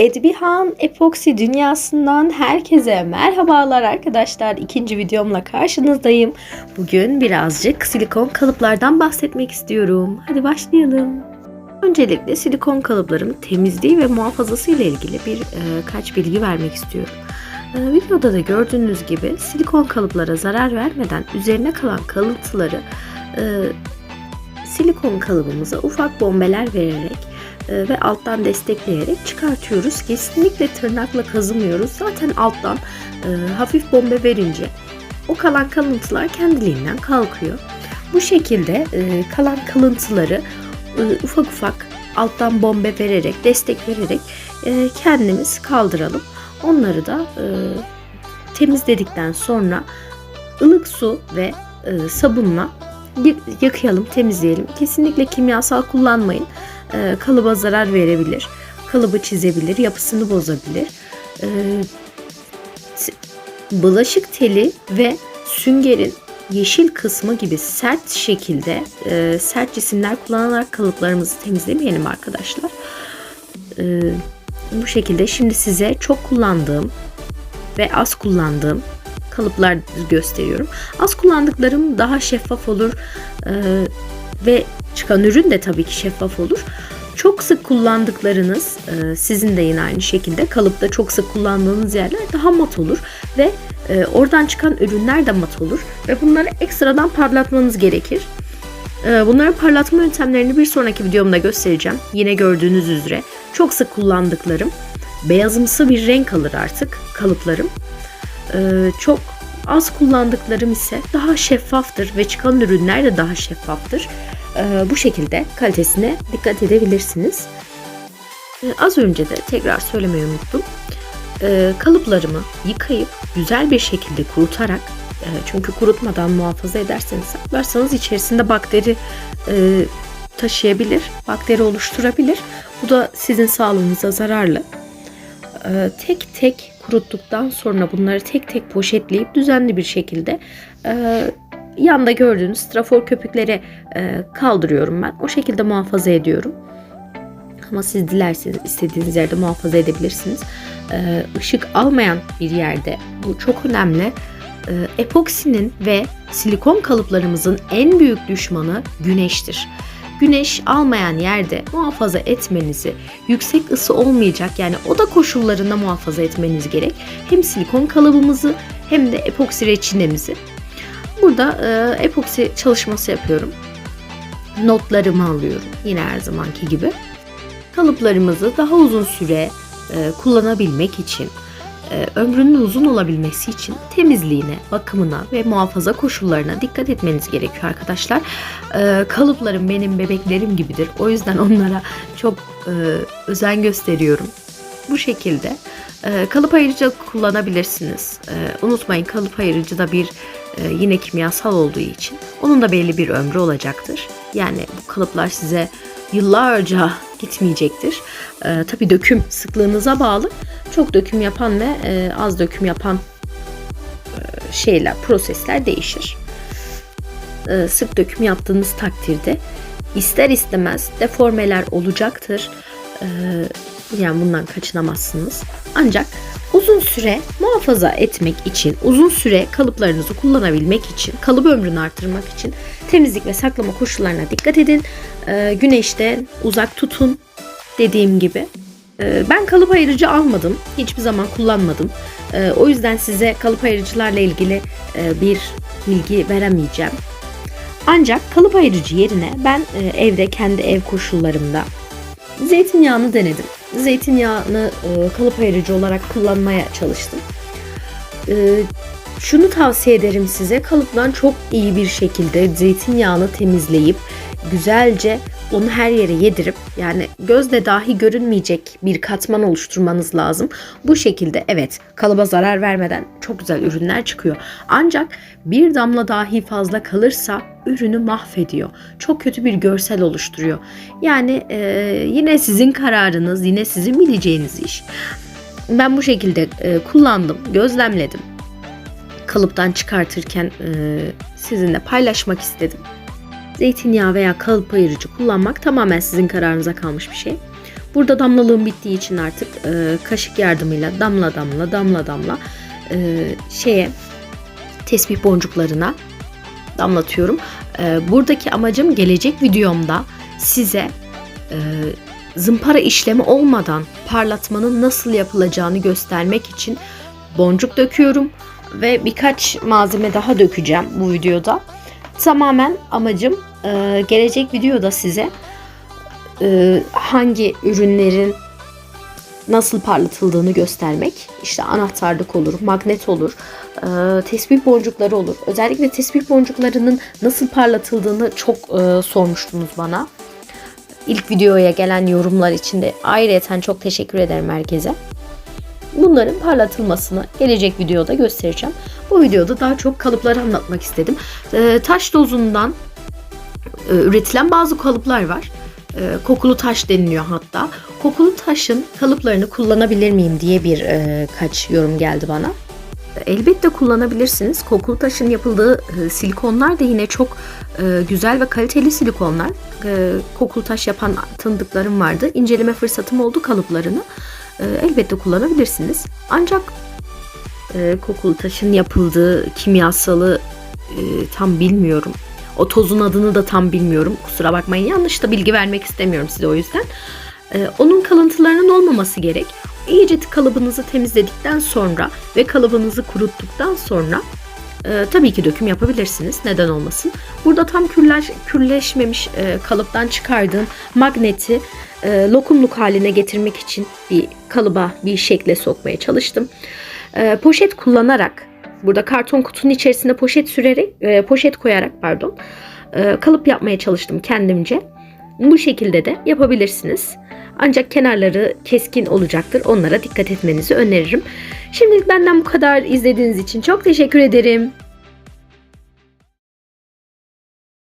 Edbihan epoksi dünyasından herkese merhabalar arkadaşlar. İkinci videomla karşınızdayım. Bugün birazcık silikon kalıplardan bahsetmek istiyorum. Hadi başlayalım. Öncelikle silikon kalıpların temizliği ve muhafazası ile ilgili bir e, kaç bilgi vermek istiyorum. E, videoda da gördüğünüz gibi silikon kalıplara zarar vermeden üzerine kalan kalıntıları e, silikon kalıbımıza ufak bombeler vererek ve alttan destekleyerek çıkartıyoruz. Kesinlikle tırnakla kazımıyoruz. Zaten alttan e, hafif bombe verince o kalan kalıntılar kendiliğinden kalkıyor. Bu şekilde e, kalan kalıntıları e, ufak ufak alttan bombe vererek, destek vererek e, kendimiz kaldıralım. Onları da e, temizledikten sonra ılık su ve e, sabunla yıkayalım, temizleyelim. Kesinlikle kimyasal kullanmayın. E, kalıba zarar verebilir. Kalıbı çizebilir, yapısını bozabilir. E, bulaşık teli ve süngerin yeşil kısmı gibi sert şekilde e, sert cisimler kullanarak kalıplarımızı temizlemeyelim arkadaşlar. Bu şekilde şimdi size çok kullandığım ve az kullandığım kalıplar gösteriyorum. Az kullandıklarım daha şeffaf olur ve çıkan ürün de tabii ki şeffaf olur. Çok sık kullandıklarınız e, sizin de yine aynı şekilde kalıpta çok sık kullandığınız yerler daha mat olur ve e, oradan çıkan ürünler de mat olur ve bunları ekstradan parlatmanız gerekir. E, Bunların parlatma yöntemlerini bir sonraki videomda göstereceğim. Yine gördüğünüz üzere çok sık kullandıklarım beyazımsı bir renk alır artık kalıplarım. Çok az kullandıklarım ise daha şeffaftır ve çıkan ürünler de daha şeffaftır. Ee, bu şekilde kalitesine dikkat edebilirsiniz. Ee, az önce de tekrar söylemeyi unuttum. Ee, kalıplarımı yıkayıp güzel bir şekilde kurutarak e, çünkü kurutmadan muhafaza ederseniz saklarsanız içerisinde bakteri e, taşıyabilir, bakteri oluşturabilir. Bu da sizin sağlığınıza zararlı. Ee, tek tek kuruttuktan sonra bunları tek tek poşetleyip düzenli bir şekilde e, yanda gördüğünüz strafor köpüklere e, kaldırıyorum ben. O şekilde muhafaza ediyorum. Ama siz dilerseniz istediğiniz yerde muhafaza edebilirsiniz. Ee, ışık almayan bir yerde bu çok önemli. Ee, epoksinin ve silikon kalıplarımızın en büyük düşmanı güneştir. Güneş almayan yerde muhafaza etmenizi, yüksek ısı olmayacak yani oda koşullarında muhafaza etmeniz gerek. Hem silikon kalıbımızı hem de epoksi reçinemizi. Burada e, epoksi çalışması yapıyorum. Notlarımı alıyorum yine her zamanki gibi. Kalıplarımızı daha uzun süre e, kullanabilmek için, ömrünün uzun olabilmesi için temizliğine, bakımına ve muhafaza koşullarına dikkat etmeniz gerekiyor arkadaşlar. E, kalıplarım benim bebeklerim gibidir. O yüzden onlara çok e, özen gösteriyorum. Bu şekilde e, kalıp ayırıcı kullanabilirsiniz. E, unutmayın kalıp ayırıcı da bir e, yine kimyasal olduğu için onun da belli bir ömrü olacaktır. Yani bu kalıplar size yıllarca gitmeyecektir. E, tabii döküm sıklığınıza bağlı. Çok döküm yapan ve e, az döküm yapan e, şeyler, prosesler değişir. E, sık döküm yaptığınız takdirde ister istemez deformeler olacaktır. E, yani bundan kaçınamazsınız. Ancak uzun süre muhafaza etmek için, uzun süre kalıplarınızı kullanabilmek için, kalıp ömrünü artırmak için temizlik ve saklama koşullarına dikkat edin. E, güneşten uzak tutun dediğim gibi. E, ben kalıp ayırıcı almadım. Hiçbir zaman kullanmadım. E, o yüzden size kalıp ayırıcılarla ilgili e, bir bilgi veremeyeceğim. Ancak kalıp ayırıcı yerine ben e, evde kendi ev koşullarımda zeytinyağını denedim. Zeytinyağını e, kalıp ayırıcı olarak kullanmaya çalıştım. E, şunu tavsiye ederim size kalıptan çok iyi bir şekilde zeytinyağını temizleyip güzelce onu her yere yedirip yani gözle dahi görünmeyecek bir katman oluşturmanız lazım. Bu şekilde evet kalıba zarar vermeden çok güzel ürünler çıkıyor. Ancak bir damla dahi fazla kalırsa ürünü mahvediyor. Çok kötü bir görsel oluşturuyor. Yani e, yine sizin kararınız, yine sizin bileceğiniz iş. Ben bu şekilde e, kullandım, gözlemledim. Kalıptan çıkartırken e, sizinle paylaşmak istedim. Zeytinyağı veya kalıp ayırıcı kullanmak tamamen sizin kararınıza kalmış bir şey. Burada damlalığım bittiği için artık e, kaşık yardımıyla damla damla damla damla e, şeye tesbih boncuklarına damlatıyorum. E, buradaki amacım gelecek videomda size e, zımpara işlemi olmadan parlatmanın nasıl yapılacağını göstermek için boncuk döküyorum ve birkaç malzeme daha dökeceğim bu videoda. Tamamen amacım e, gelecek videoda size e, hangi ürünlerin nasıl parlatıldığını göstermek. İşte anahtarlık olur, magnet olur, e, tesbih boncukları olur. Özellikle tesbih boncuklarının nasıl parlatıldığını çok e, sormuştunuz bana. İlk videoya gelen yorumlar için de ayrıyeten çok teşekkür ederim herkese. Bunların parlatılmasını gelecek videoda göstereceğim. Bu videoda daha çok kalıpları anlatmak istedim. E, taş dozundan e, üretilen bazı kalıplar var. E, kokulu taş deniliyor hatta. Kokulu taşın kalıplarını kullanabilir miyim diye bir e, kaç yorum geldi bana. Elbette kullanabilirsiniz. Kokulu taşın yapıldığı silikonlar da yine çok güzel ve kaliteli silikonlar. Kokulu taş yapan tanıdıklarım vardı. İnceleme fırsatım oldu kalıplarını. Elbette kullanabilirsiniz. Ancak kokulu taşın yapıldığı kimyasalı tam bilmiyorum. O tozun adını da tam bilmiyorum. Kusura bakmayın yanlış da bilgi vermek istemiyorum size o yüzden. Ee, onun kalıntılarının olmaması gerek. İyice kalıbınızı temizledikten sonra ve kalıbınızı kuruttuktan sonra e, tabii ki döküm yapabilirsiniz. Neden olmasın? Burada tam kürleş, kürleşmemiş e, kalıptan çıkardığım magneti e, lokumluk haline getirmek için bir kalıba bir şekle sokmaya çalıştım. E, poşet kullanarak burada karton kutunun içerisine poşet sürerek e, poşet koyarak pardon e, kalıp yapmaya çalıştım kendimce. Bu şekilde de yapabilirsiniz. Ancak kenarları keskin olacaktır. Onlara dikkat etmenizi öneririm. Şimdilik benden bu kadar izlediğiniz için çok teşekkür ederim.